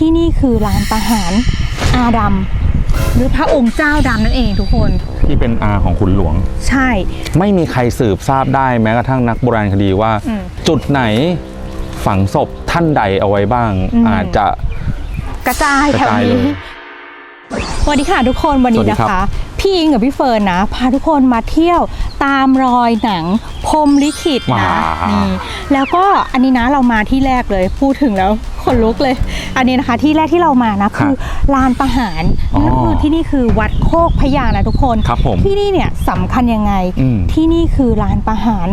ที่นี่คือร้านประหารอาดำหรือพระองค์เจ้าดำนั่นเองทุกคน ที่เป็นอาของขุนหลวง ใช่ ไม่มีใครสืบทราบได้แม้กระทั่งนักโบราณคดีว่า อืมจุดไหนฝังศพท่านใดเอาไว้บ้าง อืม อาจจะ กระจายแถวกระจายเลนี้ยสวัสดีค่ะทุกคนวันนี้สวัสดีนะครัคะ บ พี่อิงกับพี่เฟิร์นนะ พาทุกคนมาเที่ยวตามรอยหนังพรหมลิขิตนะนี่แล้วก็อันนี้นะเรามาที่แรกเลยพูดถึงแล้วขนลุกเลย อันนี้นะคะที่แรกที่เรามานะคือลานประหารนั่นก็คือที่นี่คือวัดโคกพญานะทุกคนครับผมที่นี่เนี่ยสำคัญยังไง อืม ที่นี่คือลานประหาร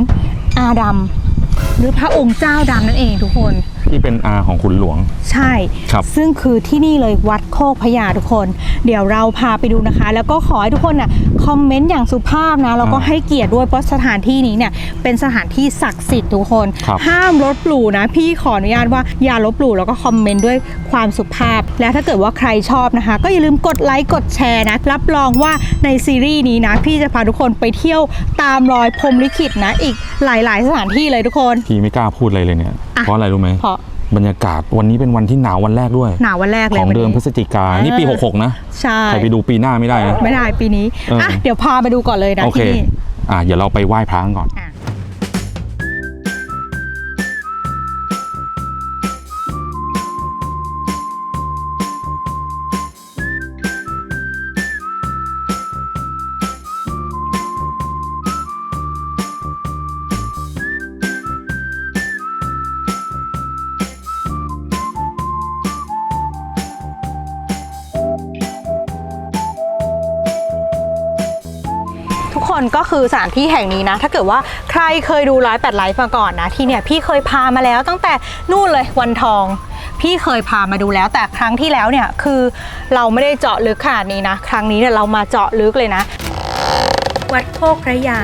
อาดำหรือพระองค์เจ้าดำนั่นเองทุกคน ที่เป็นอาของขุนหลวง ใช่ครับซึ่งคือที่นี่เลยวัดโคกพญาทุกคน เดี๋ยวเราพาไปดูนะคะ แล้วก็ขอให้ทุกคนน่ะ คอมเมนต์อย่างสุภาพนะแล้วก็อ่าให้เกียรติด้วยเพราะสถานที่นี้เนี่ยเป็นสถานที่ศักดิ์สิทธิ์ทุกคนครับห้ามลบหลู่นะ พี่ขออนุญาตว่าอย่าลบหลู่แล้วก็คอมเมนต์ด้วยความสุภาพ และถ้าเกิดว่าใครชอบนะคะ ก็อย่าลืมกดไลค์กดแชร์นะรับรองว่าในซีรีส์นี้นะ พี่จะพาทุกคนไปเที่ยวตามรอยพรหมลิขิตนะ อีกหลาย ๆ สถานที่เลยทุกคน พี่ไม่กล้าพูดอะไรเลยเนี่ยอะเพราะอะไรรู้ไหมเพราะ บรรยากาศวันนี้เป็นวันที่หนาววันแรกด้วย หนาววันแรกเลยของเดิมวันพฤนี้ศจิกานี่ปีเออ66 นะใช่ใครไปดูปีหน้าไม่ได้นะไม่ได้ปีนี้เอออ่อะเดี๋ยวพาไปดูก่อนเลยนะโอเคที่นี่อะเดี๋ยวเราไปไหว้พระกันก่อนอะ นก็คือสถานที่แห่งนี้นะ ถ้าเกิดว่าใครเคยดูร้อยแปดไลฟ์มาก่อนนะ ที่เนี่ยพี่เคยพามาแล้วตั้งแต่นู่นเลยวันทอง พี่เคยพามาดูแล้ว แต่ครั้งที่แล้วเนี่ยคือเราไม่ได้เจาะลึกขนาดนี้นะ ครั้งนี้เนี่ยเรามาเจาะลึกเลยนะ วัดโคกพระยา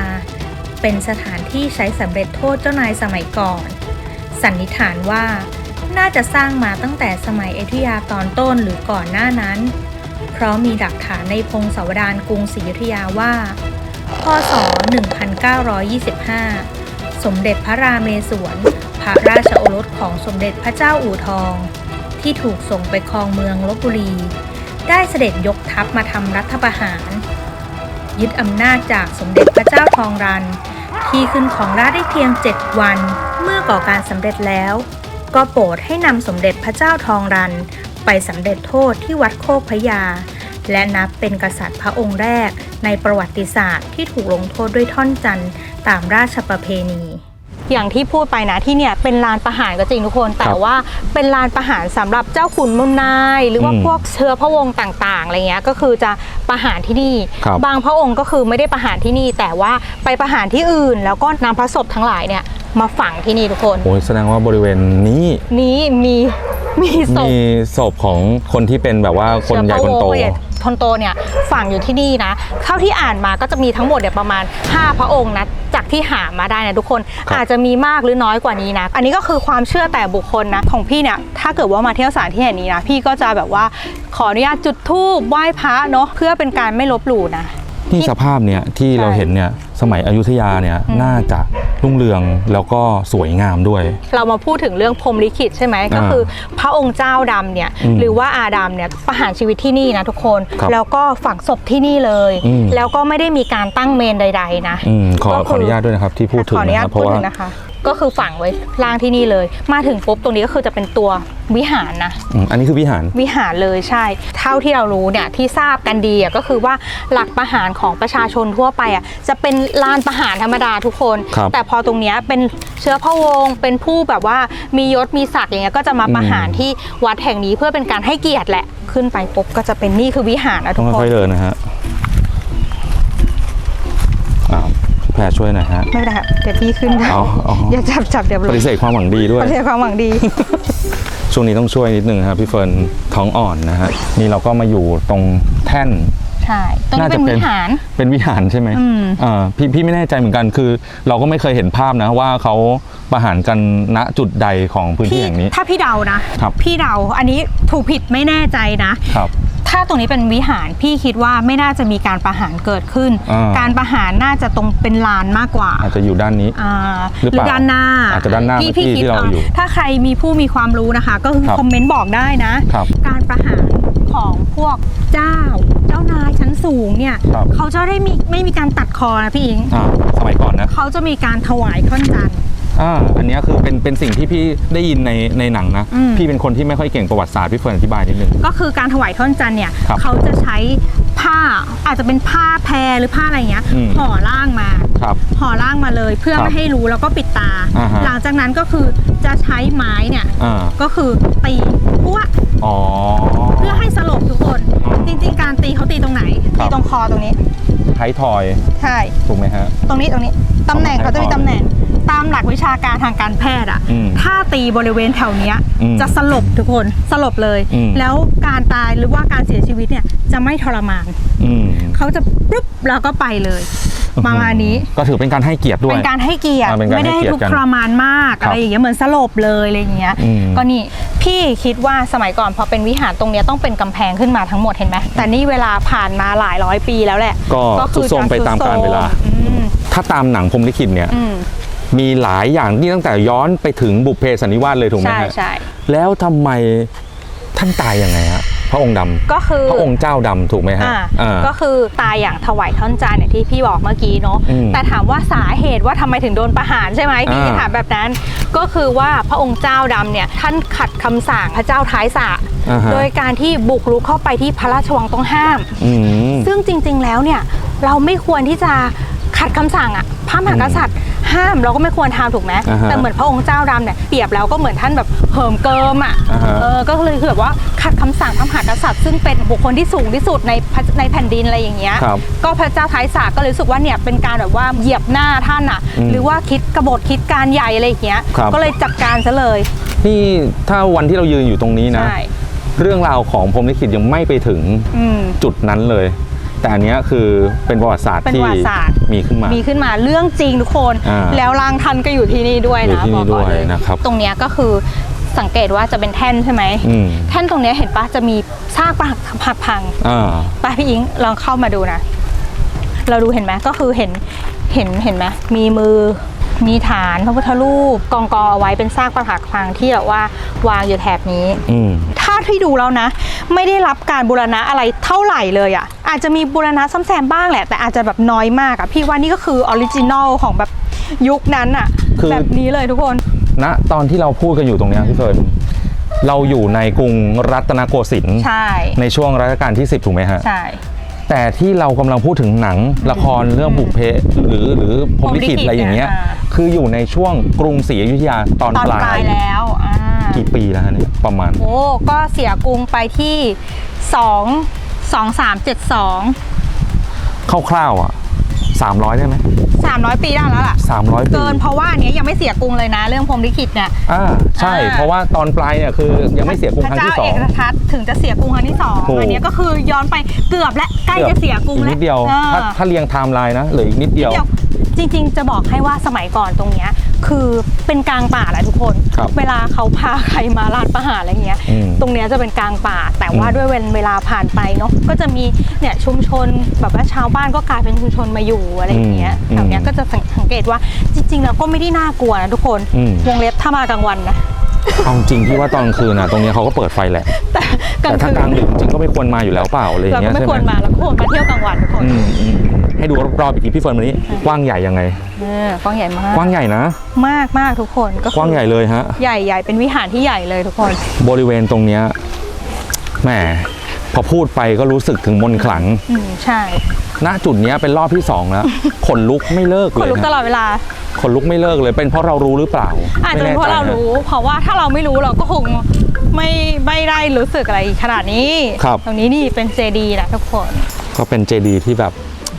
เป็นสถานที่ใช้สำเร็จโทษเจ้านายสมัยก่อน สันนิษฐานว่าน่าจะสร้างมาตั้งแต่สมัยอยุธยาตอนต้นหรือก่อนหน้านั้น เพราะมีหลักฐานในพงศาวดารกรุงศรีอยุธยาว่า พศ 1925 สมเด็จพระรามเมศวร พระราชโอรสของสมเด็จพระเจ้าอู่ทอง ที่ถูกส่งไปครองเมืองลบบุรี ได้เสด็จยกทัพมาทำรัฐประหาร ยึดอำนาจจากสมเด็จพระเจ้าทองรัน ที่ขึ้นของราชได้เพียง 7 วัน เมื่อก่อการสำเร็จแล้ว ก็โปรดให้นำสมเด็จพระเจ้าทองรัน ไปสำเร็จโทษที่วัดโคกพระยา และนับเป็นกษัตริย์พระองค์แรกในประวัติศาสตร์ที่ถูกลงโทษด้วยท่อนจันทร์ตามราชประเพณีอย่างที่พูดไปนะที่เนี่ยเป็นลานประหารก็จริงทุกคน แต่ว่าเป็นลานประหารสำหรับเจ้าขุนมุนนาย หรือว่าอืมพวกเชื้อพระวงศ์ต่างๆอะไรเงี้ยก็คือจะประหารที่นี่ครับบางพระองค์ก็คือไม่ได้ประหารที่นี่ แต่ว่าไปประหารที่อื่น แล้วก็นำพระศพทั้งหลายเนี่ยมาฝังที่นี่ทุกคนโอ้ยแสดงว่าบริเวณนี้นี้มี มีศพมีศพของคนที่เป็นแบบว่าคนใหญ่คนโต เชื้อพระวงศ์ใหญ่คนโตเนี่ยฝังอยู่ที่นี่นะเท่าที่อ่านมาก็จะมีทั้งหมดเนี่ยประมาณ 5 พระองค์นะจากที่หามาได้นะทุกคนครับ อาจจะมีมากหรือน้อยกว่านี้นะ อันนี้ก็คือความเชื่อแต่บุคคลนะของพี่เนี่ยถ้าเกิดว่ามาเที่ยวสถานที่แห่งนี้นะพี่ก็จะแบบว่าขออนุญาตจุดธูปไหว้พระเนาะเพื่อเป็นการไม่ลบหลู่นะ นี่สภาพเนี่ยที่เราเห็นเนี่ยสมัยอยุธยาเนี่ยอืมน่าจะรุ่งเรืองแล้วก็สวยงามด้วย เรามาพูดถึงเรื่องพรหมลิขิตใช่ไหมก็คือ พระองค์เจ้าดำเนี่ยอืมหรือว่าอาดำเนี่ยประหารชีวิตที่นี่นะทุกคนครับแล้วก็ฝังศพที่นี่เลยอืมแล้วก็ไม่ได้มีการตั้งเมนใด ๆ นะอืมขอก็คือขออนุญาตด้วยนะครับที่พูดถึงขออนุนะญาคตรับเพพูดราะว่าถึงนะคะก็คือฝังไว้ล่างที่นี่เลย มาถึงปุ๊บตรงนี้ก็คือจะเป็นตัววิหารนะอืมอันนี้คือวิหาร วิหารเลยใช่ เท่าที่เรารู้เนี่ยที่ทราบกันดีอะก็คือว่าหลักประหารของประชาชนทั่วไปอะจะเป็นลานประหารธรรมดาทุกคน ครับ แต่พอตรงเนี้ยเป็นเชื้อพระวงศ์เป็นผู้แบบว่ามียศมีศักดิ์อย่างเงี้ยก็จะมาประหารอืมที่วัดแห่งนี้เพื่อเป็นการให้เกียรติแหละขึ้นไปปุ๊บก็จะเป็นนี่คือวิหารนะต้ทุองกคน ค่อยๆเดินนะฮะอ่า พี่แพรช่วยหน่อยฮะ ไม่เป็นได้ค่ะเดี๋ยวพี่ขึ้นได้อ๋ออ๋ออ อย่าจับจับเดี๋ยวปฏิเสธความหวังดีด้วย ปฏิเสธความหวังดี ช่วงนี้ต้องช่วยนิดนึงครับพี่เฟิร์นท้องอ่อนนะฮะนี่เราก็มาอยู่ตรงแท่น ใช่ตรงนี้น่าจะเป็นเป็นวิหาร เป็นวิหารใช่ไหมอืมอ่าพี่พี่ไม่แน่ใจเหมือนกันคือ เราก็ไม่เคยเห็นภาพนะว่าเขาประหารกันณจุดใดของพื้นที่พี่แห่งนี้ ถ้าพี่เดานะครับ พี่เดาอันนี้ถูกผิดไม่แน่ใจนะ ครับ ถ้าตรงนี้เป็นวิหารพี่คิดว่าไม่น่าจะมีการประหารเกิดขึ้น อ่า การประหารน่าจะตรงเป็นลานมากกว่า อาจจะอยู่ด้านนี้ อ่าหรือเปล่าด้านหน้าอาจจะด้านหน้าพี่เมื่อกี้พี่คิดที่เราอะอยู่ถ้าใครมีผู้มีความรู้นะคะ ก็คือครับคอมเมนต์บอกได้นะ ครับการประหารของพวกเจ้า เจ้านายชั้นสูงเนี่ย ครับ เขาจะได้มีไม่มีการตัดคอนะพี่อิง อ่าสมัยก่อนนะ เขาจะมีการถวายท่อนจันทร์ อ่าอันเนี้ยคือเป็นเป็นสิ่งที่พี่ได้ยินในในหนังนะ อืม พี่เป็นคนที่ไม่ค่อยเก่งประวัติศาสตร์พี่เฟิร์นอธิบายนิดนึง ก็คือการถวายท่อนจันทร์เนี่ยครับเขาจะใช้ผ้าอาจจะเป็นผ้าแพรหรือผ้าอะไรเงี้ยอืม ห่อล่างมาครับ ห่อล่างมาเลยเพื่อครับไม่ให้รู้แล้วก็ปิดตา อ่าฮะ หลังจากนั้นก็คือจะใช้ไม้เนี่ยอ่าก็คือตีพัวอ๋อ เพื่อให้สลบทุกคนอืมจริงๆ การตีเขาตีตรงไหนครัตีบ ตรงคอตรงนี้ ไททอย ใช่ ถูกไหมฮะ ตรงนี้ตรงนี้ ตำแหน่งเขาจะมีตำแหน่งตามหลักวิชาการทางการแพทย์อะอืมถ้าตีบริเวณแถวเนี้ยอืมจะสลบทุกคนสลบเลย อืม แล้วการตายหรือว่าการเสียชีวิตเนี่ยจะไม่ทรมาน อืมเขาจะปุ๊บแล้วก็ไปเลยประมาณนี้ ก็ถือเป็นการให้เกียรติด้วย เป็นการให้เกียรติอ่าเป็นการไม่ได้ให้ให้เกียรติทุกข์กันทรมานมากครับอะไรอย่างเงี้ยเหมือนสลบเลยอะไรอย่างเงี้ยอืมก็นี่พี่คิดว่าสมัยก่อนพอเป็นวิหารตรงเนี้ยต้องเป็นกำแพงขึ้นมาทั้งหมดเห็นไหมแต่นี่เวลาผ่านมาหลายร้อยปีแล้วแหละก็ทรุดโทรมไปตามกาลเวลา อืม ถ้าตามหนังพรหมลิขิตเนี่ย อืม มีหลายอย่างนี่ตั้งแต่ย้อนไปถึงบุพเพสันนิวาสเลยถูกไหมใช่ฮะใช่ แล้วทำไมท่านตายยังไงฮะพระองค์ดำก็คือพระองค์เจ้าดำถูกไหมฮะอ่าอ่า ก็คือตายอย่างถวายท่อนจานเนี่ยที่พี่บอกเมื่อกี้เนาะอืมแต่ถามว่าสาเหตุว่าทำไมถึงโดนประหารใช่ไหมพี่อ่า ถามแบบนั้น ก็คือว่าพระองค์เจ้าดำเนี่ยท่านขัดคำสั่งพระเจ้าท้ายสระอ่าฮะโดยการที่บุกรุกเข้าไปที่พระราชวังต้องห้าม อืม ซึ่งจริงๆแล้วเนี่ยเราไม่ควรที่จะ ขัดคำสั่งอะพระมหากษัตริย์ ห้ามเราก็ไม่ควรทำถูกไหมอ่าฮะแต่เหมือนพระองค์เจ้าดำเนี่ยเปรียบแล้วก็เหมือนท่านแบบเหิมเกิมอะอ่าฮะเออก็เลยคือแบบว่าขัดคำสั่งพระมหากษัตริย์ ซึ่งเป็นบุคคลที่สูงที่สุดในพระในแผ่นดินอะไรอย่างเงี้ยครับก็พระเจ้าท้ายสากก็เลยรู้สึกว่าเนี่ยเป็นการแบบว่าเหยียบหน้าท่านอะอืมหรือว่าคิดกบฏคิดการใหญ่อะไรอย่างเงี้ยครับก็เลยจัดการซะเลยนี่ถ้าวันที่เรายืนอยู่ตรงนี้นะใช่เรื่องราวของพรหมลิขิตยังไม่ไปถึงอืมจุดนั้นเลย แต่อันเนี้ยคือเป็นประวัติศาสตร์เป็นที่ประวัติศาสตร์ มีขึ้นมา มีขึ้นมาเรื่องจริงทุกคน อ่าแล้วร่างท่านก็อยู่ที่นี่ด้วยอยู่นะที่นี่บอกก่อนด้วยเลยนะครับ ตรงเนี้ยก็คือสังเกตว่าจะเป็นแท่นใช่ไหมอืมแท่นตรงเนี้ยเห็นปะจะมีซากปรักหักพังอ่าไปพี่อิงลองเข้ามาดูนะ เราดูเห็นไหมก็คือเห็นเห็นเห็นไหมมีมือมีฐานพระพุทธรูปกองกอเอาไว้เป็นซากปรักหักพังที่แบบว่าวางอยู่แถบนี้ อืม ถ้า ที่ดูแล้วนะ ไม่ได้รับการบูรณะอะไรเท่าไหร่เลยอะ่ะ อาจจะมีบูรณะซ่อมแซมบ้างแหละ แต่อาจจะแบบน้อยมากอะ่ะ พี่ว่านี่ก็คือออริจินอลของแบบยุคนั้นอะ่ะ คือ แบบนี้เลยทุกคน ณตอนที่เราพูดกันอยู่ตรงเนี้ยพี่เฟิร์นเราอยู่ในกรุงรัตนโกสินทร์ใช่ ในช่วงรัชกาลที่ 10 ถูกไหมฮะ ใช่ แต่ที่เรากำลังพูดถึงหนังละครเรื่องบุพเพหรือหรือพรหมลิขิตพรหมลิขิตอะไรอย่างเงี้ยเนี่ยอ่า คืออยู่ในช่วงกรุงศรีอยุธยาตอนตอนปลาปลายยแล้วอ่า กี่ปีแล้วฮะเนี่ยประมาณ โอ้ก็เสียกรุงไปที่สองสองสามเจ็ดสองคร่าวๆอะ300ได้ไหมสามร้อยปีได้แล้วล่ะ300ปีเกินเพราะว่าอันเนี้ยยังไม่เสียกรุงเลยนะ เรื่องพรหมลิขิตเนี่ยอ่าใช่อ่าเพราะว่าตอนปลายเนี่ยคือยังไม่เสียกรุงพครั้ระงเจ้าที่สอเองกทัตถึงจะเสียกรุงครั้งที่สองถูกอันเนี้ยก็คือย้อนไปเกือบและใกล้จะเสียกรุงอีกแล้วนิดเดียวอ่าถ้าถ้าเรียงไทม์ไลน์นะเหลืออีกนิดเดียวเดี๋ยวจริง ๆ จะบอกให้ว่าสมัยก่อนตรงเนี้ย คือเป็นกลางป่าแหละทุกคน ครับเวลาเขาพาใครมาลาดประหารอะไรเงี้ย อืมตรงเนี้ยจะเป็นกลางป่า แต่ว่าอืม ด้วยเวลาผ่านไปเนาะ ก็จะมีเนี่ยชุมชนแบบว่าชาวบ้านก็กลายเป็นชุมชนมาอยู่อะไรอย่างเงี้ยอืมแถวเนี้ยก็จะสังเกตว่าจริงๆแล้วก็ไม่ได้น่ากลัวนะทุกคนอืม วงเล็บถ้ามากลางวันนะ เอาจริงที่ว่าตอนกลางคืนน่ะตรงเนี้ยเขาก็เปิดไฟแหละ แต่กลาแต่งถ้าคืนกลางดึกจริงก็ไม่ควรมาอยู่แล้วเปล่าอะไรอย่าเรางเงี้ก็ยไม่ใช่ควรไหมมาเราก็ควรมาเที่ยวกลางวันทุกคน อืมอืม ให้ดูรอบๆอีกทีพี่เฟิร์นวันนี้กว้างใหญ่ยังไงเออกว้างใหญ่มากกว้างใหญ่นะ มากมากทุกคนก็คืกว้างใหญ่เลยฮะ ใหญ่ใหญ่เป็นวิหารที่ใหญ่เลยทุกคน บริเวณตรงเนี้ยแหมพอพูดไปก็รู้สึกถึงมนต์ขลัง อืมใช่ณจุดเนี้ยเป็นรอบที่สองแล้ว ขนลุกไม่เลิกคนเลยลุกตลอนะดเวลา ขนลุกไม่เลิกเลย เป็นเพราะเรารู้หรือเปล่าอาจจะเป็นเพราะเรารู้ เพราะว่าถ้าเราไม่รู้เราก็คงไม่ไม่ได้รู้สึกอะไรขนาดนี้ ครับ ตรงนี้นี่เป็นเจดีนะทุกคน ก็เป็นเจดีที่แบบ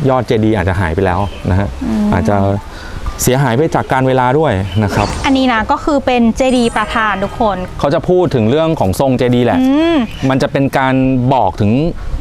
ยอดเจดีอาจจะหายไปแล้วนะฮะอาจจะ เสียหายไปจากการเวลาด้วยนะครับ อันนี้นะก็คือเป็นเจดีย์ประธานทุกคน เขาจะพูดถึงเรื่องของทรงเจดีย์แหละอืมมันจะเป็นการบอกถึง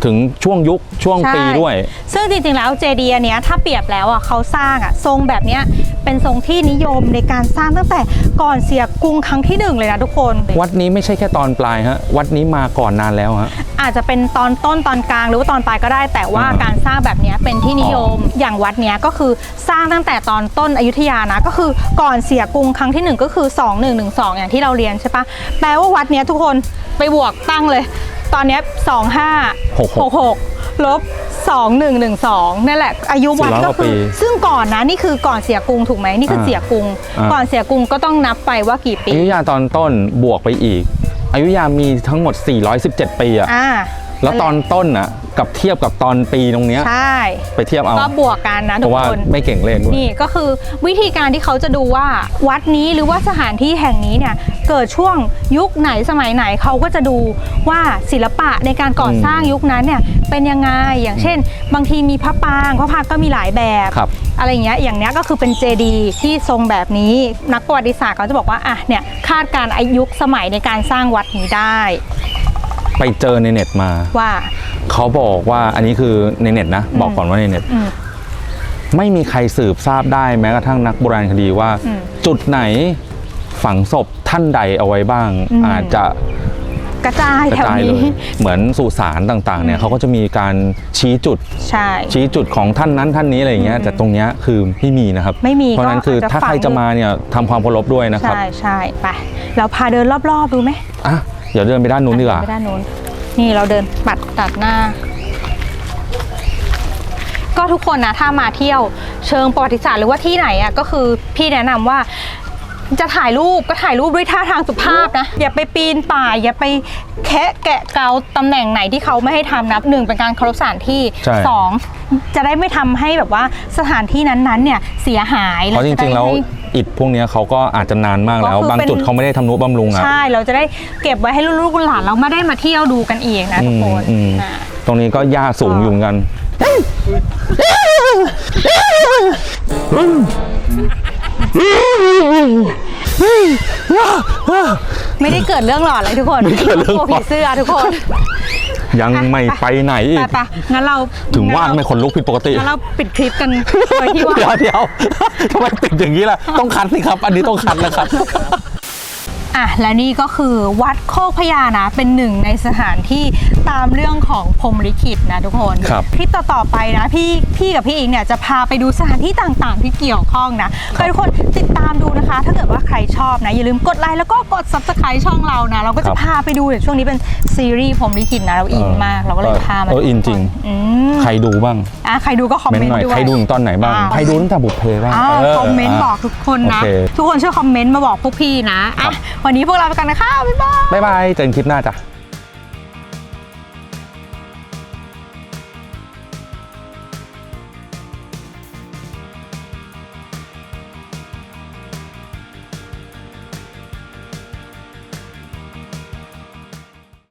ถึงช่วงยุคช่วงใช่ปีด้วย ซึ่งจริงๆแล้วเจดีย์อันเนี้ยถ้าเปรียบแล้วอะเขาสร้างอะทรงแบบเนี้ยเป็นทรงที่นิยมในการสร้างตั้งแต่ก่อนเสียกรุงครั้งที่หนึ่งเลยนะทุกคน วัดนี้ไม่ใช่แค่ตอนปลายฮะวัดนี้มาก่อนนานแล้วฮะ อาจจะเป็นตอนต้นตอนกลางหรือว่าตอนปลายก็ได้ แต่ว่าอ่าการสร้างแบบเนี้ยเป็นที่นิยมอย่างวัดเนี้ยก็คือสร้างตั้งแต่ตอนต้นอยุธยานะก็คือก่อนเสียกรุงครั้งที่หนึ่งก็คือ 2112 อย่างที่เราเรียนใช่ปะแปลว่าวัดเนี้ยทุกคนไปบวกตั้งเลย ตอนเนี้ย2566ลบ2112 นั่นแหละ อายุวัด400ก็กว่าคืปีอซึ่งก่อนนะนี่คือก่อนเสียกรุงถูกไหมนี่คืออ่าเสียกรุงอ่าก่อนเสียกรุงก็ต้องนับไปว่ากี่ปีอยุธยาตอนต้นบวกไปอีกอยุธยามีทั้งหมด 417 ปีอะอ่า แล้วตอนต้นอะกับเทียบกับตอนปีตรงเนี้ยใช่ไปเทียบเอาก็บวกกันนะเพทุกราะว่าคนไม่เก่งเลขด้วยนี่ก็คือวิธีการที่เขาจะดูว่าวัดนี้หรือว่าสถานที่แห่งนี้เนี่ยเกิดช่วงยุคไหนสมัยไหนเขาก็จะดูว่าศิลปะในการก่อสร้างยุคนั้นเนี่ยเป็นยังไงอย่างเช่น บางทีมีพระปรางพระพักตร์ก็มีหลายแบบครับอะไรอย่างเงี้ยอย่างเนี้ยก็คือเป็นเจดีย์ที่ทรงแบบนี้ นักประวัติศาสตร์เขาจะบอกว่าอะเนี่ยคาดการณ์อายุสมัยในการสร้างวัดนี้ได้ ไปเจอในเน็ตมาว่าเขาบอกว่าอันนี้คือในเน็ตนะ บอกก่อนว่าในเน็ต อืม ไม่มีใครสืบทราบได้แม้กระทั่งนักโบราณคดีว่า อืมจุดไหนฝังศพท่านใดเอาไว้บ้าง อืม อาจจะกระจายกระแถวจายเลนี้ ย เหมือนสุสานต่างๆ เนี่ยเขาก็จะมีการชี้จุด ใช่ ชี้จุดของท่านนั้นท่านนี้อะไรอย่างเงี้ยแต่ตรงเนี้ยคือไม่มีนะครับ ไม่มีเพราะฉะนั้นก็คืออาจจะถ้าใครฝัง จะมาเนี่ยทำความเคารพด้วยนะครับใช่ใช่ไป เราพาเดินรอบๆดูไหม อะ เดี๋ยวเดินไปด้านนู้นดีกว่าไปด้านโน้นนี่เราเดินปัดตัดหน้า ก็ทุกคนนะถ้ามาเที่ยวเชิงประวัติศาสตร์หรือว่าที่ไหนอะก็คือพี่แนะนำว่าจะถ่ายรูปก็ถ่ายรูปด้วยท่าทางสุภาพนะ อย่าไปปีนป่ายอย่าไปแคะแกะเกาตำแหน่งไหนที่เขาไม่ให้ทำนะหนึ่งเป็นการเคารพสถานที่ใช่สองจะได้ไม่ทำให้แบบว่าสถานที่นั้นๆเนี่ยเสียหายเพราะจจะได้ริงๆแล้วให้ อิฐพวกเนี้ยเขาก็อาจจะนานมากแล้ว ก็คือบางเป็นจุดเขาไม่ได้ทำนุบำรุงอะ ใช่เราจะได้เก็บไว้ให้ลูกๆหลานเราไม่ได้มาเที่ยวดูกันอีกนะทุกคนอืมอืม อ่า ตรงนี้ก็หญ้าสูงอยู่เหมือนกัน ไม่ได้เกิดเรื่องหลอนเลยทุกคนไม่เกิดเรื่องหลอน กลัวผีเสื้อทุกคน ยังไม่ไปไหนอีไปกไปงั้นเราถึงว่างั้นไม่เรคนลุกผิดปกติงั้นเราปิดคลิปกันโดยที่ว่า เดี๋ยวเดี๋ยวทำไมติดอย่างนี้ล่ะ ต้องคัดสิครับ อันนี้ต้องคัดนะครับ อะและนี่ก็คือวัดโคกพญานะ เป็นหนึ่งในสถานที่ ตามเรื่องของพรหมลิขิตนะทุกคนครับคลิปต่อๆไปนะ พี่พี่กับพี่อิงเนี่ยจะพาไปดูสถานที่ต่างๆ ที่เกี่ยวข้องนะก็ทุกคนติดตามดูนะคะ ถ้าเกิดว่าใครชอบนะอย่าลืมกดไลค์แล้วก็กด subscribe ช่องเรานะ เราก็จะครับพาไปดูเดี๋ยวช่วงนี้เป็นซีรีส์พรหมลิขิตนะเราอินมากเราก็เลยพามาเอออินจริงอืมใครดูบ้างอะใครดูก็คอมเม้นเมนหน่อยต์ด้วย ใครดูถึงตอนไหนบ้าง อ่า ใครดูตั้งแต่บุพเพบ้างอ่าเคอมเมนต์บอกทุกคนนะ โอเค ทุกคนช่วยคอมเมนต์มาบอกพวกพี่นะอะวันนี้พวกเราไปกันนะคะบ๊ายบาย บ๊ายบายเจอกันคลิปหน้าจ้ะ